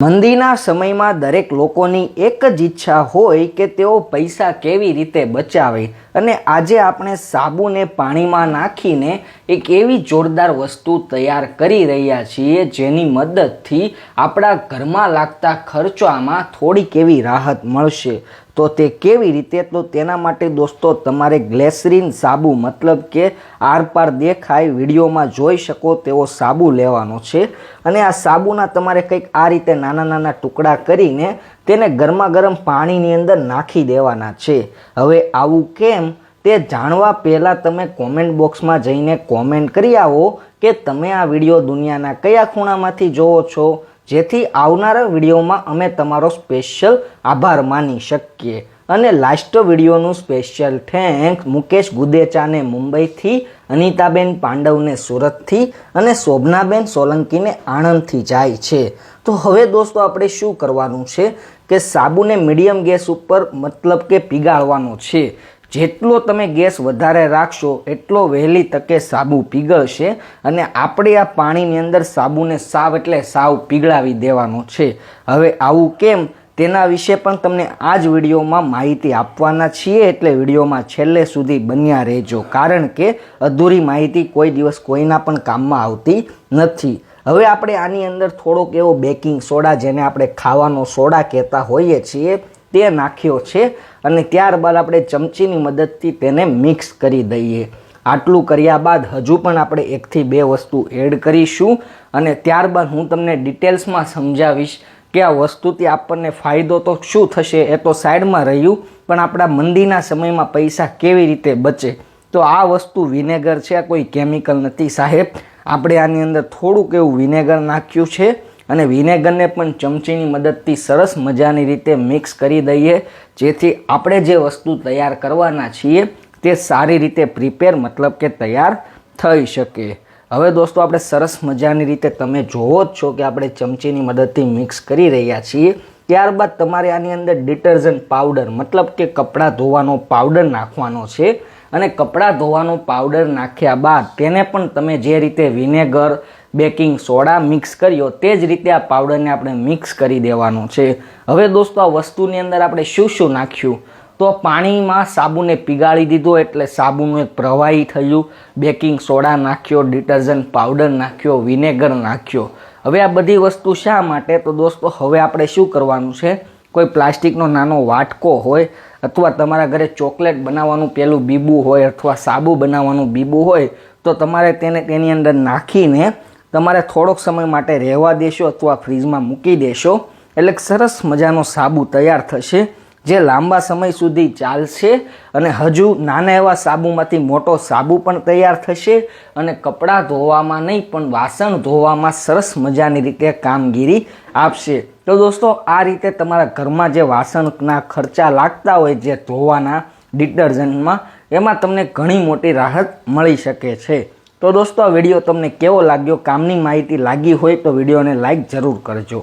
મંદીના સમયમાં દરેક લોકોની એક જ ઈચ્છા હોય કે તેઓ પૈસા કેવી રીતે બચાવે અને આજે આપણે સાબુને પાણીમાં નાખીને એક એવી જોરદાર વસ્તુ તૈયાર કરી રહ્યા છીએ જેની મદદથી આપણા ઘરમાં લાગતા ખર્ચામાં થોડીક એવી રાહત મળશે. તો તે કેવી રીતે? તો તેના માટે દોસ્તો, તમારે ગ્લેસરીન સાબુ, મતલબ કે આરપાર દેખાય વિડીયોમાં જોઈ શકો તેવો સાબુ લેવાનો છે. અને આ સાબુના તમારે કંઈક આ રીતે નાના નાના ટુકડા કરીને તેને ગરમા ગરમ પાણીની અંદર નાખી દેવાના છે. હવે આવું કેમ? તે જાણવા પહેલાં તમે કોમેન્ટ બોક્સમાં જઈને કોમેન્ટ કરી આવો કે તમે આ વીડિયો દુનિયાના કયા ખૂણામાંથી જોવો છો? જેથી આવનારા વિડીયોમાં અમે તમારો સ્પેશિયલ આભાર માની શકીએ. અને લાસ્ટ વિડીયોનું સ્પેશિયલ થેન્ક મુકેશ ગુદેચાને મુંબઈથી, અનિતાબેન પાંડવને સુરતથી અને શોભનાબેન સોલંકીને આણંદથી જાય છે. તો હવે દોસ્તો આપણે શું કરવાનું છે કે સાબુને મીડિયમ ગેસ ઉપર મતલબ કે પીગાળવાનો છે. જેટલો તમે ગેસ વધારે રાખશો, એટલો વહેલી તકે સાબુ પીગળશે અને આપણે આ પાણીની અંદર સાબુને સાવ એટલે સાવ પીગળાવી દેવાનો છે. હવે આવું કેમ? તેના વિશે પણ તમને આ જ વિડીયોમાં માહિતી આપવાના છીએ, એટલે વિડીયોમાં છેલ્લે સુધી બન્યા રહેજો. કારણ કે અધૂરી માહિતી કોઈ દિવસ કોઈના પણ કામમાં આવતી નથી. હવે આપણે આની અંદર થોડોક એવો બેકિંગ સોડા, જેને આપણે ખાવાનો સોડા કહેતા હોઈએ છીએ તે નાખ્યો છે અને ત્યારબાદ આપણે ચમચીની મદદથી તેને મિક્સ કરી દઈએ. આટલું કર્યા બાદ હજુ પણ આપણે એકથી બે વસ્તુ એડ કરીશું અને ત્યારબાદ હું તમને ડિટેલ્સમાં સમજાવીશ કે આ વસ્તુથી આપણને ફાયદો તો શું થશે એ તો સાઈડમાં રહ્યું, પણ આપણા મંદીના સમયમાં પૈસા કેવી રીતે બચે? તો આ વસ્તુ વિનેગર છે, આ કોઈ કેમિકલ નથી સાહેબ. આપણે આની અંદર થોડુંક એવું વિનેગર નાખ્યું છે. અને વિનેગરને પણ ચમચીની મદદથી સરસ મજાની રીતે મિક્સ કરી દઈએ, જેથી આપણે જે વસ્તુ તૈયાર કરવાના છીએ તે સારી રીતે પ્રિપેર મતલબ કે તૈયાર થઈ શકે. હવે દોસ્તો, આપણે સરસ મજાની રીતે તમે જોવો જ છો કે આપણે ચમચીની મદદથી મિક્સ કરી રહ્યા છીએ. ત્યારબાદ તમારે આની અંદર ડિટર્જન્ટ પાવડર મતલબ કે કપડાં ધોવાનો પાવડર નાખવાનો છે. અને કપડાં ધોવાનો પાવડર નાખ્યા બાદ તેને પણ તમે જે રીતે વિનેગર બેકિંગ સોડા મિક્સ કર્યો, તે જ રીતે આ પાવડરને આપણે મિક્સ કરી દેવાનો છે. હવે દોસ્તો, આ વસ્તુની અંદર આપણે શું શું નાખ્યું? તો પાણીમાં સાબુને પીગાળી દીધો, એટલે સાબુનું એક પ્રવાહી થયું. બેકિંગ સોડા નાખ્યો, ડિટર્જન્ટ પાવડર નાખ્યો, વિનેગર નાખ્યો. હવે આ બધી વસ્તુ શા માટે? તો દોસ્તો, હવે આપણે શું કરવાનું છે? કોઈ પ્લાસ્ટિકનો નાનો વાટકો હોય, અથવા તમારા ઘરે ચોકલેટ બનાવવાનું પેલું બીબું હોય, અથવા સાબુ બનાવવાનું બીબું હોય, તો તમારે તેને તેની અંદર નાખીને તમારે થોડોક સમય માટે રહેવા દેશો અથવા ફ્રીજમાં મૂકી દેશો. એટલે સરસ મજાનો સાબુ તૈયાર થશે, જે લાંબા સમય સુધી ચાલશે અને હજુ નાના એવા સાબુમાંથી મોટો સાબુ પણ તૈયાર થશે અને કપડાં ધોવામાં નહીં, પણ વાસણ ધોવામાં સરસ મજાની રીતે કામગીરી આપશે. તો દોસ્તો, આ રીતે તમારા ઘરમાં જે વાસણના ખર્ચા લાગતા હોય જે ધોવાના ડિટર્જન્ટમાં, એમાં તમને ઘણી મોટી રાહત મળી શકે છે. તો દોસ્તો, આ વીડિયો તમને કેવો લાગ્યો? કામની માહિતી લાગી હોય તો વિડીયોને લાઈક જરૂર કરજો.